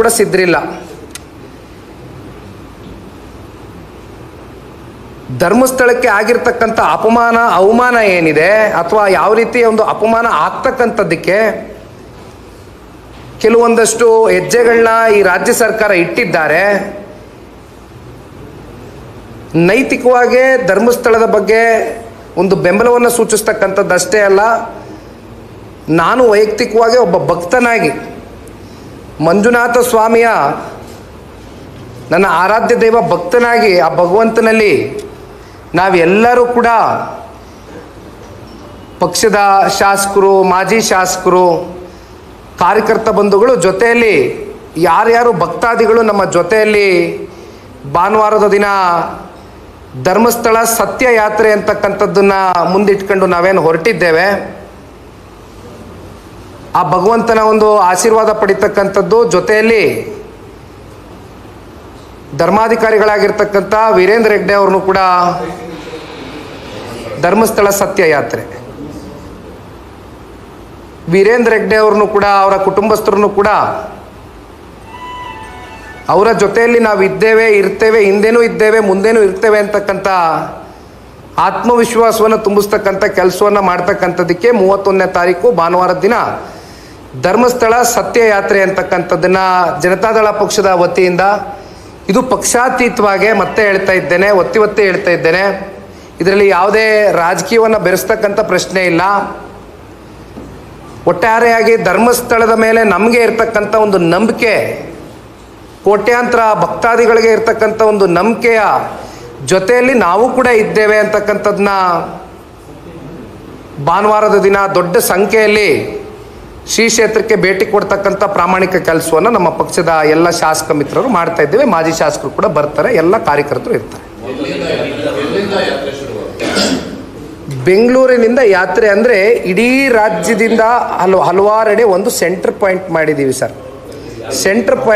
ಕೂಡ ಸಿದ್ರಿಲ್ಲ ಧರ್ಮಸ್ಥಳಕ್ಕೆ ಆಗಿರ್ತಕ್ಕಂಥ ಅಪಮಾನ, ಅವಮಾನ ಏನಿದೆ ಅಥವಾ ಯಾವ ರೀತಿ ಒಂದು ಅಪಮಾನ ಆಗ್ತಕ್ಕಂಥದ್ದಕ್ಕೆ ಕೆಲವೊಂದಷ್ಟು ಹೆಜ್ಜೆಗಳನ್ನ ಈ ರಾಜ್ಯ ಸರ್ಕಾರ ಇಟ್ಟಿದ್ದಾರೆ. ನೈತಿಕವಾಗಿ ಧರ್ಮಸ್ಥಳದ ಬಗ್ಗೆ ಒಂದು ಬೆಂಬಲವನ್ನು ಸೂಚಿಸ್ತಕ್ಕಂಥದ್ದಷ್ಟೇ ಅಲ್ಲ, ನಾನು ವೈಯಕ್ತಿಕವಾಗಿ ಒಬ್ಬ ಭಕ್ತನಾಗಿ ಮಂಜುನಾಥ ಸ್ವಾಮಿಯ ನನ್ನ ಆರಾಧ್ಯ ದೈವ ಭಕ್ತನಾಗಿ ಆ ಭಗವಂತನಲ್ಲಿ ನಾವೆಲ್ಲರೂ ಕೂಡ ಪಕ್ಷದ ಶಾಸಕರು, ಮಾಜಿ ಶಾಸಕರು, ಕಾರ್ಯಕರ್ತ ಬಂಧುಗಳು ಜೊತೆಯಲ್ಲಿ ಯಾರ್ಯಾರು ಭಕ್ತಾದಿಗಳು ನಮ್ಮ ಜೊತೆಯಲ್ಲಿ ಭಾನುವಾರದ ದಿನ ಧರ್ಮಸ್ಥಳ ಸತ್ಯ ಯಾತ್ರೆ ಅಂತಕ್ಕಂಥದ್ದನ್ನು ಮುಂದಿಟ್ಕೊಂಡು ನಾವೇನು ಹೊರಟಿದ್ದೇವೆ. ಆ ಭಗವಂತನ ಒಂದು ಆಶೀರ್ವಾದ ಪಡಿತಕ್ಕಂಥದ್ದು ಜೊತೆಯಲ್ಲಿ ಧರ್ಮಾಧಿಕಾರಿಗಳಾಗಿರ್ತಕ್ಕಂಥ ವೀರೇಂದ್ರ ಹೆಗ್ಡೆ ಅವ್ರನ್ನು ಕೂಡ ಧರ್ಮಸ್ಥಳ ಸತ್ಯ ಯಾತ್ರೆ ವೀರೇಂದ್ರ ಹೆಗ್ಡೆ ಅವ್ರನ್ನು ಕೂಡ ಅವರ ಕುಟುಂಬಸ್ಥರನ್ನು ಕೂಡ ಅವರ ಜೊತೆಯಲ್ಲಿ ನಾವು ಇದ್ದೇವೆ, ಇರ್ತೇವೆ, ಹಿಂದೆನೂ ಇದ್ದೇವೆ, ಮುಂದೇನೂ ಇರ್ತೇವೆ ಅಂತಕ್ಕಂಥ ಆತ್ಮವಿಶ್ವಾಸವನ್ನು ತುಂಬಿಸ್ತಕ್ಕಂಥ ಕೆಲಸವನ್ನು ಮಾಡ್ತಕ್ಕಂಥದ್ದಕ್ಕೆ ಮೂವತ್ತೊಂದನೇ ತಾರೀಕು ಭಾನುವಾರದ ದಿನ ಧರ್ಮಸ್ಥಳ ಸತ್ಯ ಯಾತ್ರೆ ಅಂತಕ್ಕಂಥದ್ದನ್ನ ಜನತಾದಳ ಪಕ್ಷದ ವತಿಯಿಂದ ಇದು ಪಕ್ಷಾತೀತವಾಗಿ ಮತ್ತೆ ಹೇಳ್ತಾ ಇದ್ದೇನೆ ಒತ್ತಿ ಒತ್ತಿ ಹೇಳ್ತಾ ಇದ್ದೇನೆ. ಇದರಲ್ಲಿ ಯಾವುದೇ ರಾಜಕೀಯವನ್ನು ಬೆರೆಸ್ತಕ್ಕಂಥ ಪ್ರಶ್ನೆ ಇಲ್ಲ. ಒಟ್ಟಾರೆಯಾಗಿ ಧರ್ಮಸ್ಥಳದ ಮೇಲೆ ನಮಗೆ ಇರ್ತಕ್ಕಂಥ ಒಂದು ನಂಬಿಕೆ, ಕೋಟ್ಯಾಂತರ ಭಕ್ತಾದಿಗಳಿಗೆ ಇರ್ತಕ್ಕಂಥ ಒಂದು ನಂಬಿಕೆಯ ಜೊತೆಯಲ್ಲಿ ನಾವು ಕೂಡ ಇದ್ದೇವೆ ಅಂತಕ್ಕಂಥದ್ದನ್ನ ಭಾನುವಾರದ ದಿನ ದೊಡ್ಡ ಸಂಖ್ಯೆಯಲ್ಲಿ ಶ್ರೀ ಕ್ಷೇತ್ರಕ್ಕೆ ಭೇಟಿ ಕೊಡ್ತಕ್ಕಂಥ ಪ್ರಾಮಾಣಿಕ ಕೆಲಸವನ್ನು ನಮ್ಮ ಪಕ್ಷದ ಎಲ್ಲ ಶಾಸಕ ಮಿತ್ರರು ಮಾಡ್ತಾ ಇದ್ದೇವೆ. ಮಾಜಿ ಶಾಸಕರು ಕೂಡ ಬರ್ತಾರೆ. ಎಲ್ಲ ಕಾರ್ಯಕರ್ತರು ಇರ್ತಾರೆ. ಬೆಂಗಳೂರಿನಿಂದ ಯಾತ್ರೆ ಅಂದರೆ ಇಡೀ ರಾಜ್ಯದಿಂದ ಹಲವು ಹಲವಾರೆಡೆ ಒಂದು ಸೆಂಟರ್ ಪಾಯಿಂಟ್ ಮಾಡಿದ್ದೀವಿ ಸರ್. Centre point